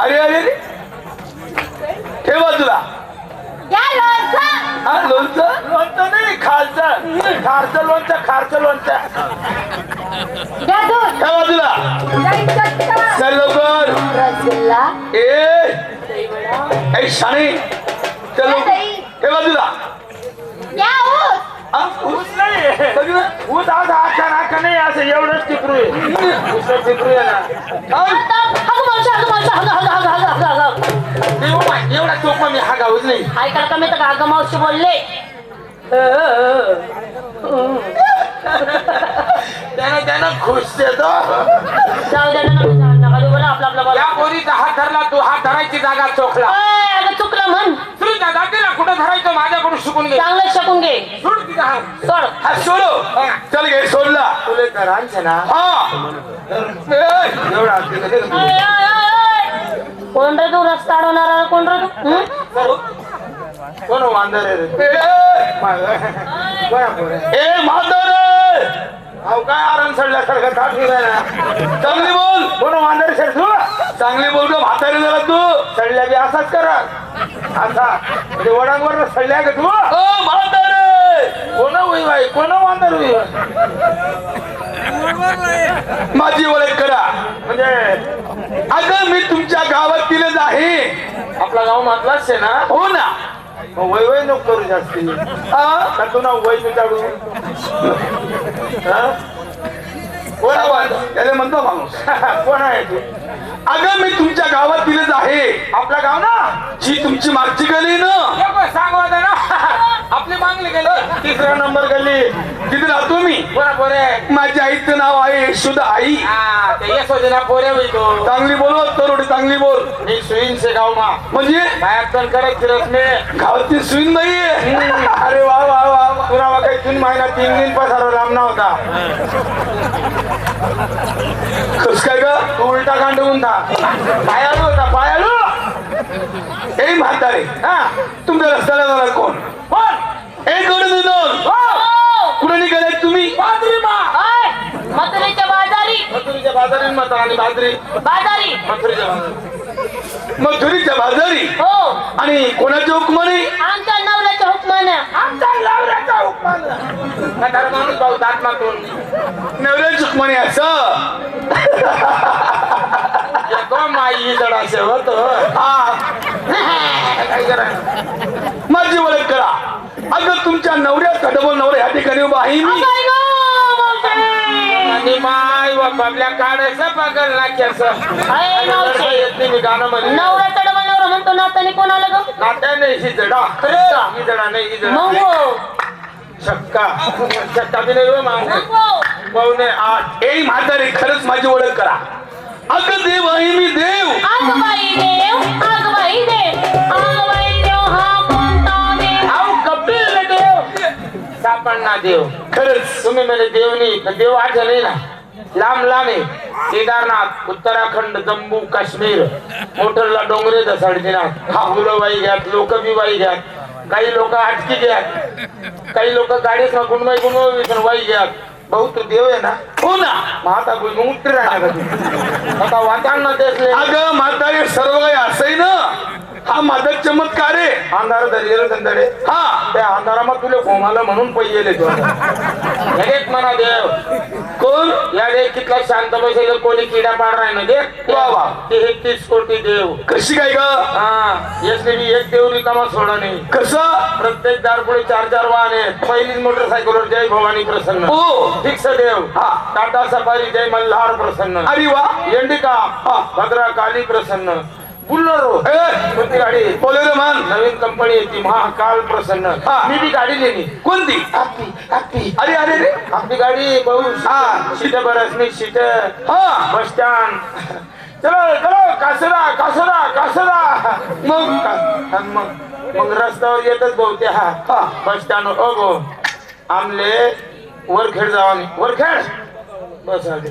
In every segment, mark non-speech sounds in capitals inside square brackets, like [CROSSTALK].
अरे अरे. ठेव बाजूला. हा लोणचं? लोणचं नाही खालचं. खारचं लोणचं खारचं लोणचं. ठेव बाजूला. चल लवकर. ए शाणे. चल. ठेव बाजूला. ऊस. नाही. ऊस आज आखा नाका नाही असं एवढंच टिकरू आहे. ऊस टिकरू आहे ना. एवढा चोख मी हा गावच नाही. ऐकायला कमी तर हगं मावशी बोलले? त्यानं त्यानं खुश देतो जाऊ दे ना नका जाऊ नका देऊ बरं आपला आपला या पोरीचा हात धरला तू हात धरायची जागा चोखला ओय, अगं चुकलं म्हण सुनीता दादीला कुठं धरायचं माझ्याकडून शिकून घे. चांगलं शकून घे. सोड तिचा हात. सोड. हा सोडो. चल घे सोडला. तुले ना. हा. ए, एवढा हात. कोण रे तू रस्ता अडवणारा कोण रे तू? हं? कोण वांदर आहे रे? ए, कोणा पोरे? ए म्हातारे अहो काय चांगली बोल. कोण वांदर सर तू चांगली बोल का म्हातारे जरा तू. सडल्या बी असाच करा. असा म्हणजे वडांवर सडल्या का तू? ओ म्हातारे. कोण होई बाई? कोण वांदर होई? माझी ओळख करा. म्हणजे अगं मी तुमच्या गावातीलच आहे. आपला गाव म्हटलाच आहे ना? हो ना. मग वय वय नको करू जास्ती हा? का तू ना वय विचारू हा? [LAUGHS] आहे? त्याला म्हणतो माणूस. [LAUGHS] कोण आहे तू? अगं मी तुमच्या गावातीलच आहे. आपला गाव ना? जी तुमची मागची गली ना? ये बघ, सांग वाजा ना. [LAUGHS] आपली मागली गेली. तिसरा नंबर गल्ली तिथे राहतो मी. कोणा पोरे? माझ्या आईचं नाव आहे यशोदा आई. यशोदे चांगली बोल तरुणी चांगली बोल. मी सुईन से गाव मा. म्हणजे? पण करत फिरत मी गावातील सुईन नाहीये अरे वा वा वा वा. तुला बघा तीन महिना तीन दिन पसारा लांब होता कस काय ग उलटा गांडवून था। पायाळू होता पायाळू ए म्हातारे हा तुमच्या रस्त्याला जाणार कोण कोण ए दोन दोन कुठे निघाले तुम्ही। बाजरी मथुरेच्या बाजारी मथुरीच्या बाजारी आणि बाजरी बाजारी मथुरीच्या बाजारी मथुरीच्या बाजारी हो। आणि कोणाच्या हुकमाने आमच्या हुकमानं आमचा लावऱ्याचा उपमान म्हातारा माणूस भाऊ दात मागून. नवऱ्याच्या हुकमाने असं? माई जड असे होत हा. काय करायचं माझी ओळख करा. अगं तुमच्या नवऱ्या कडबल नवऱ्या ह्या ठिकाणी उभा आहे मी. आणि माय व बाबल्या काढायचं बघल ना केस. येत नाही मी गाणं नवरा म्हणतो नाताने कोणाला ग? नाट्या नाही ही जडा. खरंच का? ही जडा नाही ही मग जडा हो. छक्का. छक्का बी नाही हो मागणे मग हो. आठ. ए म्हातारे खरंच माझी ओळख करा. अगं देव आहे मी देव. आग बाई देव आग बाई देव. आग बाई देव हा कोणता देव? आऊ कपिल देव. सापडना देव. खरंच तुम्ही मेरे देव नाही पण देव आठ नाही ना. लांब लांब आहे. केदारनाथ उत्तराखंड जम्मू काश्मीर. मोटरला डोंगरे दसाडतीनाथ हा मुलं बाई घ्यात लोक बी बाई घ्यात. काही लोक आटकी घ्यात. काही लोक गाडीत गुणवाई गुणवाई वाई घ्यात. भाऊ तू देव आहे ना? हो ना मग आता भुईमुग उठते राहणार का तू? आता वाटाणा देसले. अगं म्हातारे सर्व काही असंही ना? हा माझा चमत्कार आहे. अंधार धरलेलं संदडे हा. त्या अंधारामध्ये तुले घोमाला म्हणून पहिले तो एक म्हणा देव. कोण? या देख कितला शांत बसेल कोणी किडा पाड राही ना देख वा. ते हे तीस कोटी देव. कशी काय ग? हा यसने बी एक देव रिकामा सोडा नाही. कसं? प्रत्येक दारपुढे चार चार वाहन आहेत. पहिलीच मोटरसायकलवर जय भवानी प्रसन्न. ओ फिक्स देव. हा. टाटा सफारी जय मल्हार प्रसन्न. अरे वा. एंडिका हा. भद्रा काली प्रसन्न. बुल्लरो ए कोणती गाडी? बोलेरो मान. नवीन कंपनी येते महाकाल प्रसन्न. हा. मी बी गाडी लेनी कोणती? आपली आपली अरे अरे रे आपली गाडी बहु. हा. सीट बरसनी सीट. हा. Bus stand. चलो चलो कासरा कासरा कासरा. मग? मग? मग रस्त्यावर येतच बहुते हा. हा. बस स्टँड ओ गो आमले वरखेड जावा नाही वरखेड? बस आले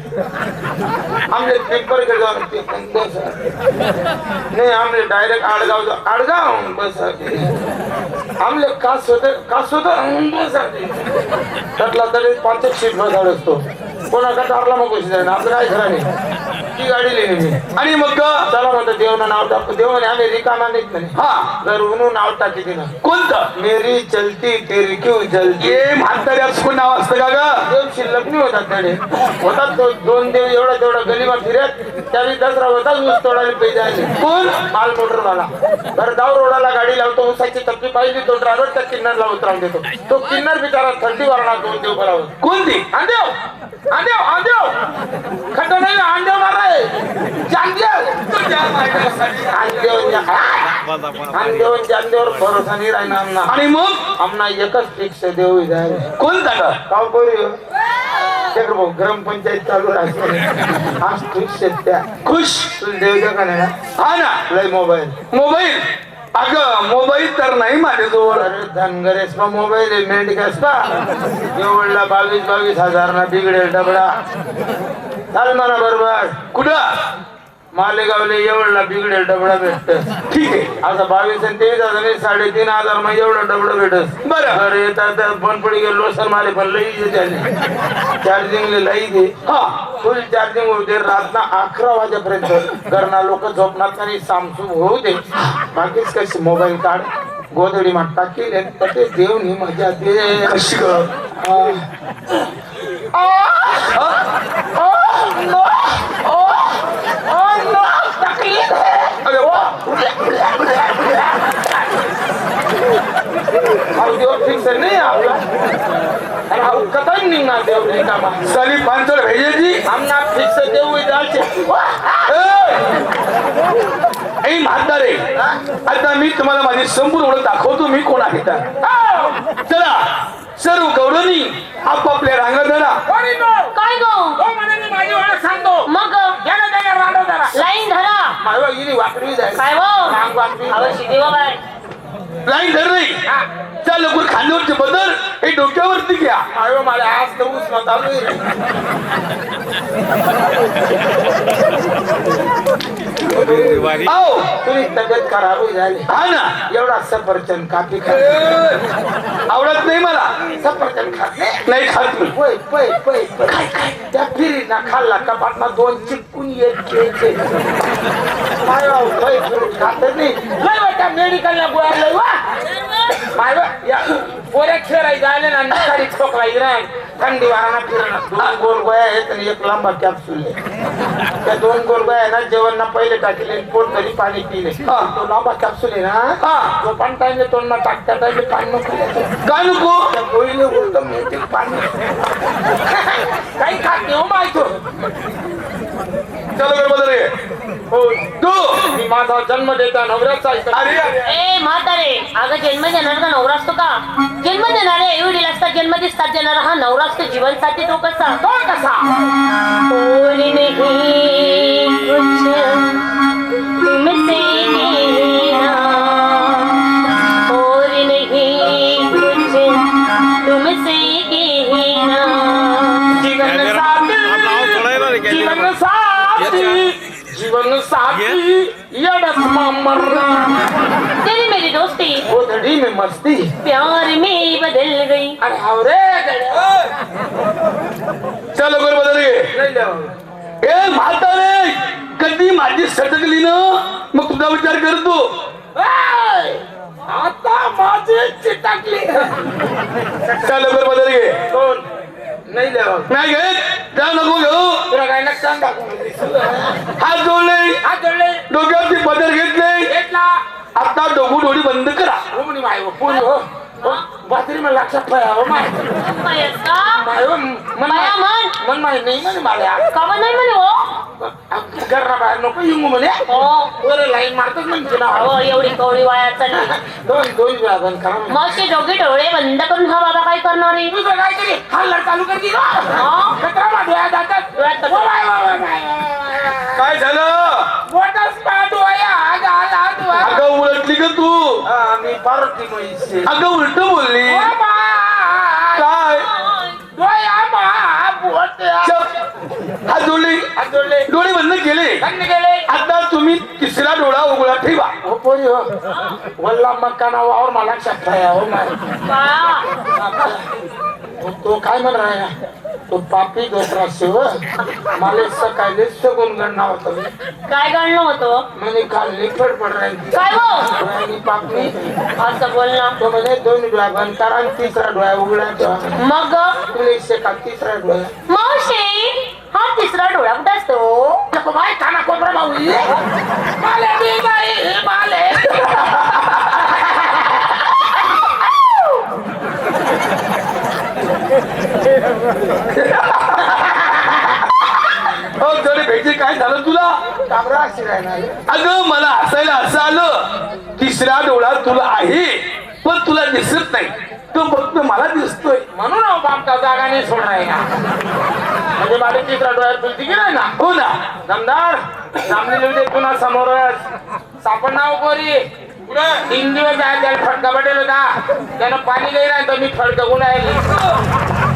आमले पिंपरखेड जावा बस नाही आमले डायरेक्ट आडगाव जा आडगाव बस आले. आमले कास होत कास होत बस आले. त्यातला तरी पाच एक सीट बस असतो कोणाकडे टारला मग कशी जाईल आपलं काय खरं नाही ती गाडी लिहिली मी. आणि मग? चला म्हणतो देव देवानं नाव टाकतो देव म्हणे आम्ही रिकामा नाहीत म्हणे. हा. घरून नाव टाकी तिनं. कोणतं? मेरी चलती तेरी क्यों जलती? म्हाताऱ्याच कोण नाव असतं का ग? देव शिल्लक नाही होता त्याने. होता तो दोन देव एवढा तेवढा गलीमा फिरत त्यावेळी दसरा होता ऊस तोडायला पैसे आले. कोण? माल मोटरवाला. बरं दाव रोडाला गाडी लावतो उसाची टप्पी पाहिली तो ड्रायव्हर त्या किन्नरला उतरावून देतो. तो किन्नर बिचारा थंडी वारणार दोन देव करावं कोणती? आंदेव! आंदेव! आंदेव! खड्डा नाही आंदेव आंदेव चांदेवर भरोसा नाही राहणार आमना आणि मग आमना एकच फिक्स देव जाय कोणता ग काव करू चक्र भाऊ ग्रामपंचायत चालू राहते आज फिक्स त्या खुश देव द्या का नाही? हा ना लय मोबाईल मोबाईल अगं मोबाईल तर नाही माझ्याजवळ. धनगरेस पा मोबाईल आहे मेंढकास पा एवढला बावीस बावीस हजार ना बिगडेल डबडा. चाल म्हणा बरोबर. कुठं? मालेगावले एवढला बिगडेल डबडा भेटत. ठीक आहे. आता बावीस आणि तेवीस हजार साडेतीन हजार मग एवढं डबडं भेटत. बरं. अरे येतात बंद पडी गेलो सर मारे पण लई दे त्याने चार्जिंग लई दे हा. फुल चार्जिंग होऊ दे रातना अकरा वाजेपर्यंत. घरना लोक झोपणार आणि सामसूम होऊ दे. बाकीच कशी मोबाईल काढ गोधडी मात टाकील तर ते देव नी मजा दे कशी ग? अरे वा. हा देव फिक्स नाही आपला अरे हा कथा निघणार देव रिकामा साली पांचर भेजायची आमना फिक्स देव जायचे ऐ म्हातारे आता मी तुम्हाला माझी संपूर्ण ओळख दाखवतो मी कोण आहे तर चला सर्व गौरवनी आपापल्या रांगा धरा काय गो मग? लाईन धरा. वाकडी जाय काय वो रांग वाकडी. अगं शिदी हो लाईन धर त्या लवकर खांद्यावरचे बदल हे डोक्यावरती घ्या. अयो मला आज तर ऊस तुझी तब्येत खराब होई झाली हा ना एवढा सफरचंद काफी खा. आवडत नाही मला. सफरचंद खात नाही. नाही खात. मी पै पै पै. पै त्या फिरी ना खाल्ला कपाट ना दोन चिपकून येत घ्यायचे. काय राव, पै फ्रूट खात नाही. लय वाटा मेडिकलला गोळ्या लय वा. माय बा, या पोऱ्या खेळाय जायला ना निकाली ठोकला इराण. थंडी वाराना फिरणं. दोन गोल गोळ्या आहेत आणि एक लांबा कॅप्सूल आहे. त्या दोन गोल आहे ना जेवण ना पहिले टाकले पोट घरी पाणी पिले. तो लांबा कॅप्सूल आहे ना. तो पण टाइम तोंड ना टाकता टाइम पाणी नको काय नको? त्या गोळीने उलटं मिळते पाणी. [LAUGHS] काही खात नाही हो माहितो चला हो तू! मी माझा जन्म देता नवऱ्याचा ए म्हातारे! अगं जन्म देणार का नवरा असतो का? जन्म देणारे एवढी असतात जन्म दिसतात देणारा हा नवरा असतो जीवन साथी तो कसा? तो कसा? मरना तेरी मेरी दोस्ती। गोधड़ी में मस्ती। प्यार में बदल गई। अरे हावरे चल बरं बदल. ए म्हातारे कधी माझी सटकली ना। मग तुझा विचार करतो आता माझी चिटकली। चल बरं बदल कोण नाही देवा नाही घेत जा नको घेऊ तुला काय हात जोडले हात जोडले डोक्यावरती बदल घेतले घेतला आता डोकू डोळी बंद करा. हो म्हणे माय हो, पुरी हो. हो, बातरी मला लक्षात ठेवा हो माय. मन माय. नाही म्हणे मला का नाही म्हणे हो? घरना बाहेर नको येऊ म्हणे. हो. वर लाईन मारतच म्हणजे ना. हो एवढी कवळी वाया चालली. दोन दोन वेळा बंद करा म्हणे. मग ते दोघे डोळे बंद करून हा बाबा काय करणार आहे? तुझं काय तरी? हल्ला चालू हा? कचरा. जातात. काय झालं? अगं उलटली का तू? हा, मी पार्वती म्हैसे अगं उलट बोलली. काय? हात जोडले डोळे. बंद केले. आता तुम्ही तिसरा डोळा उघडा ठेवा. हो पोरी हो. वल्ला मक्काना वावर मला हो का तो काय म्हण राहिला तो पापी दुसरा शिव. मला सकाळी सगून गणना होता काय गणलं होतं? म्हणे काल निफड पड राहिली काय हो पापणी असं बोल ना. तो म्हणे दोन डोळ्या बंद करा आणि तिसरा डोळ्या उघडा ठेवा. मग? तुला एकशे का तिसरा डोळ्या मावशी हा तिसरा डोळा कुठे असतो? नको बाय काना कोपरा भाऊ. माले बी नाही माले हो जरी भेटी काय झालं तुला? अगं मला हसायला असं आलं. तिसरा डोळा तुला आहे पण तुला दिसत नाही. तो फक्त मला दिसतोय. म्हणून बापचा जागा नाही सोडणार म्हणजे माझे तिसरा डोळ्यात तुलती की नाही ना. हो ना. दमदार. सामने होते पुन्हा समोरच. सापडणार कोरी तीन दिवस आहे त्याला फटका पडेल होता. त्यानं पाणी नाही तर मी फडका गुण आहे.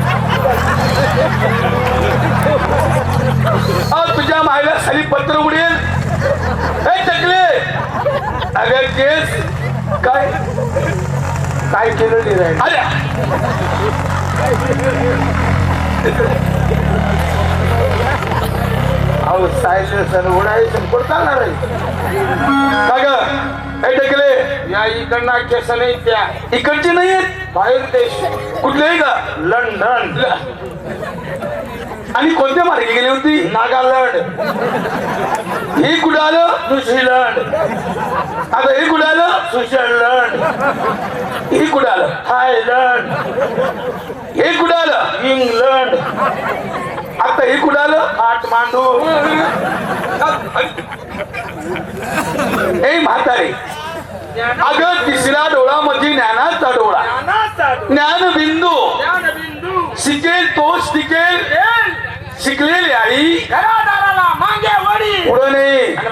तुझ्या मायला खाली पत्र उडेल हे टकले अगं केस. काय? काय केलं नाही राहिलं? अरे अहो उडायचं चालणार आहे? का ग? टकले? या इकडनं केस नाही त्या. इकडचे नाही आहेत? बाहेर देश कुठले का लंडन. आणि कोणत्या मार्गे गेली होती? नागालँड. हे कुठं आलं? न्यूझीलंड आता हे कुठं आलं? स्वित्झर्लंड. हे कुठं आलं? थायलंड. हे कुठं आलं? इंग्लंड. आता हे कुठं आलं? काठमांडू. हे म्हातारे. अगं तिसरा डोळा. म्हणजे ज्ञानाचा डोळा. ज्ञान बिंदू बिंदू शिकेल तोच टिकेल. शिकलेली आई. घरादाराला मागे वडी. पुढं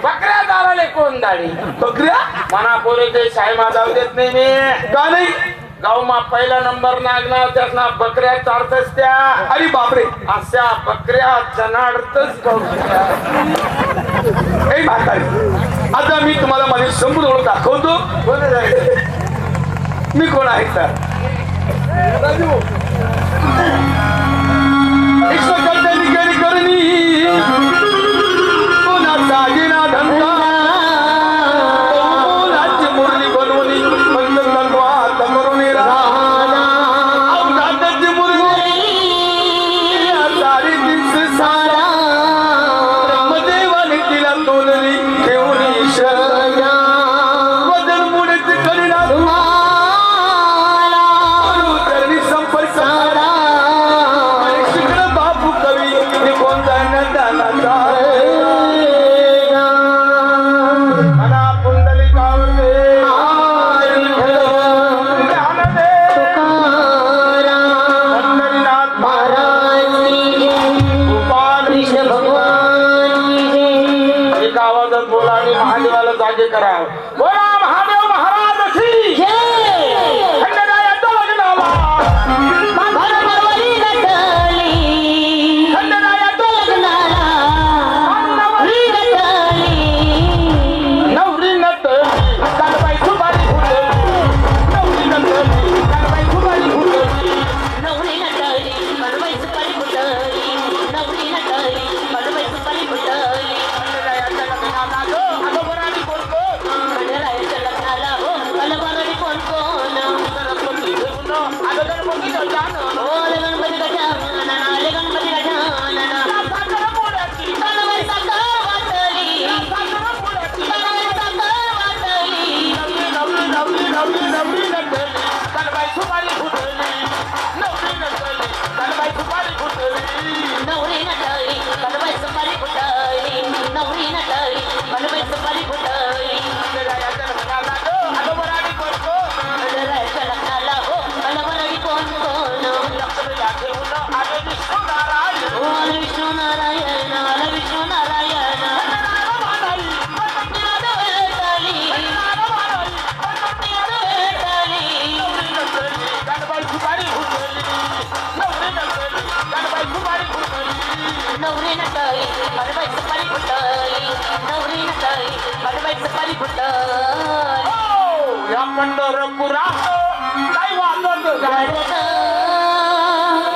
बकऱ्या दाराले कोण दाढी? बकऱ्या? मना पोरे ते माधाव देत नाही मी. का नाही? गावमा पहिला नंबर नागणार त्यातना बकऱ्या चारतच त्या. अरे बापरे. अशा बकऱ्या जनाडतच हे आता मी तुम्हाला माझी संपूर्ण ओळख दाखवतो. मी कोण आहे तर? राजू करणी. सुपारी फुटई या पंढरपुरात काय वाजत? गाडत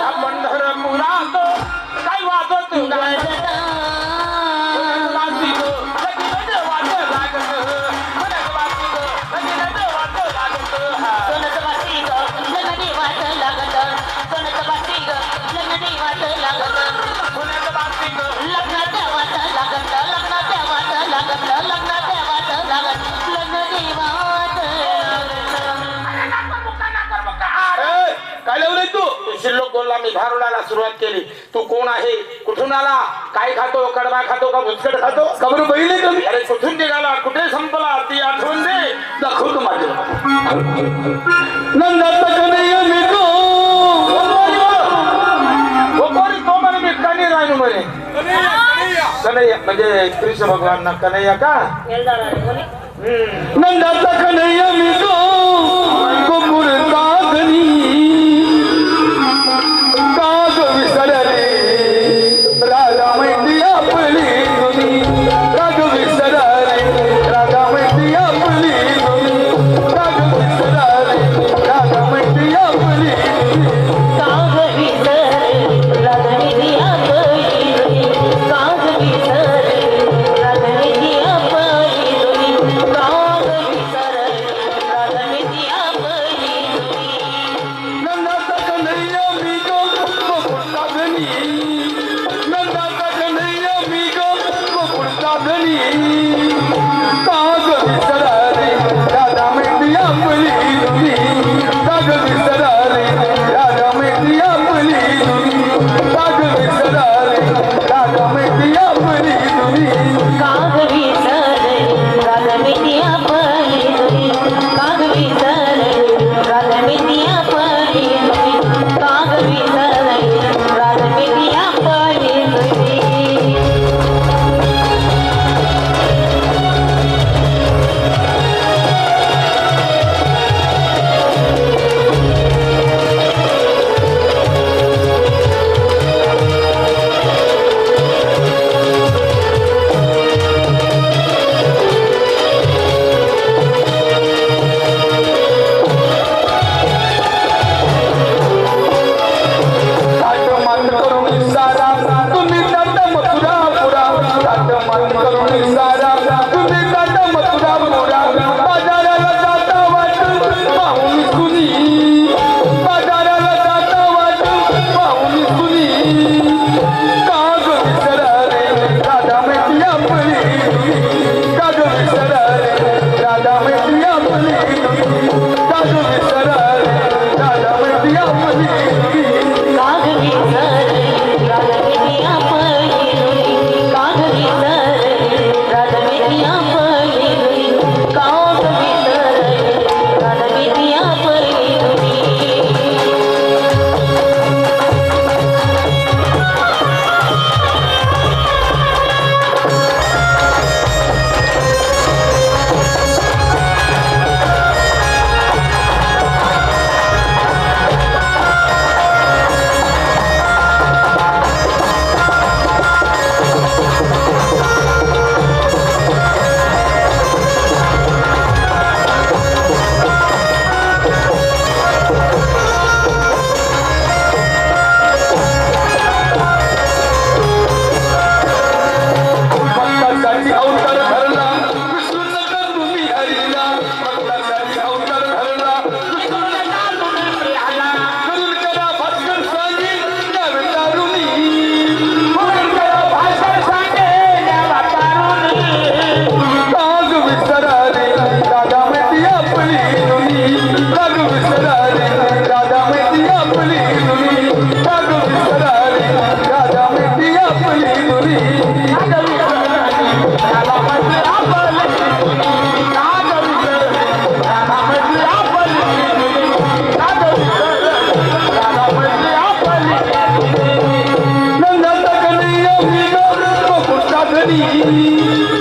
या पंढरपुरात तू गायला सोन्याचं शिल्लक बोलला मी भारुडाला सुरुवात केली. तू कोण आहे? कुठून आला? काय खातो? कडबा खातो का भुसकट खातो? खबर बघितले का मी अरे कुठून निघाला? कुठे संपला? ती आठवण दे. दाखवतो माझं. नंदाचा कन्हैया म्हणजे कृष्ण भगवान ना कन्हैया का? नंदाचा कन्हैया मी Ready?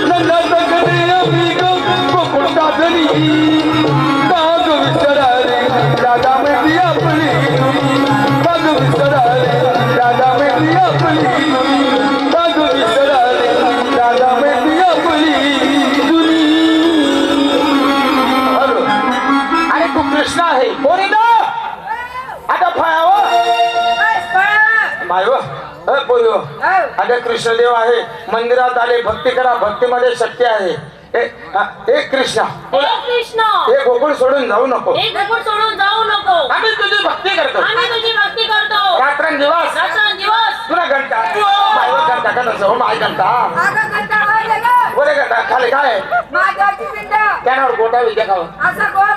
नंदा तकरे अभिगम गोकुळ साधली हो. अगं कृष्णदेव आहे. मंदिरात आले भक्ती करा. भक्तीमध्ये शक्ती आहे. हा, कृष्णा. हे कृष्ण. हे गोकुळ सोडून जाऊ नको. हे गोकुळ सोडून जाऊ नको. आम्ही तुझी भक्ती करतो. आम्ही तुझी भक्ती करतो. रात्रंदिवस. दिवस तुला घंटा. मायवर घंटा का हो माय घंटा. अगं घंटा. खाली काय महादेवाची पिंड. त्यावर गोटा विद्या खावं असं गोल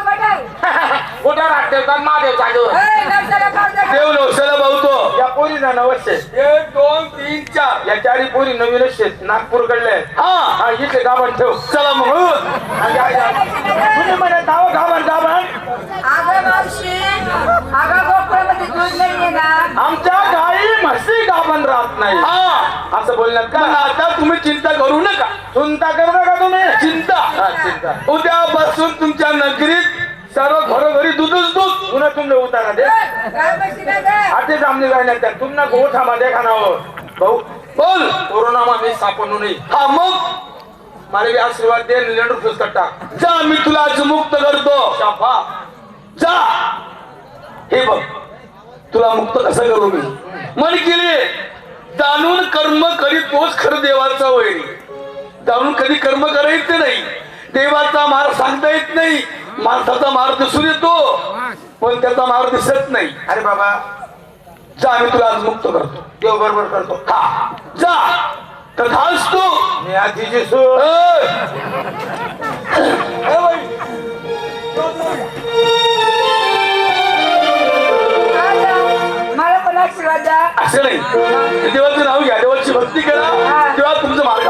गोटा का महादेव पावसा देव नवसाला भावतो या पोरी ना नवशे एक दोन तीन चार. या चारी पोरी नवीनच शेत नागपूर कडले हा. हा इथे गाभण ठेव. चला मग हा. तुम्ही म्हणे गाव गाभण गाभण? मावशी अगं गोकुळामध्ये दूध नाहीये ना आमच्या गाई म्हशी गाभण राहत नाही. हा. असं बोलण्यात का? आता तुम्ही चिंता करू नका. चिंता करू नका तुम्ही. चिंता. हा, चिंता. उद्यापासून तुमच्या नगरीत सर्व घरोघरी दूधच दूध. पुन्हा तुमने उतारा दे. गं? आते जामने जायला त्या तुमना गोठा मध्ये खानावर. भाऊ बोल. कोरोना मा मी सापडू नाही. हा मग? मला बी आशीर्वाद दे लेंडर फुस कट्टा. जा मी तुला आज मुक्त करतो. शाफा. जा. हे बघ तुला मुक्त कसं करू मी? मन केले जाणून कर्म करीत तोच खरं देवाचा वैरी जाणून कधी कर्म करायचं नाही. देवाचा मार सांगता येत नाही. माणसाचा मार दिसून येतो पण त्याचा मार दिसत नाही. अरे बाबा. जा मी तुला आज मुक्त करतो. देव बरोबर करतो. हा जा. तर खास तू. मी आधीची सू [LAUGHS] आशीर्वाद द्या असं नाही. देवाचं नाव घ्या. देवाची भक्ती करा. तेव्हा तुमचं मार्ग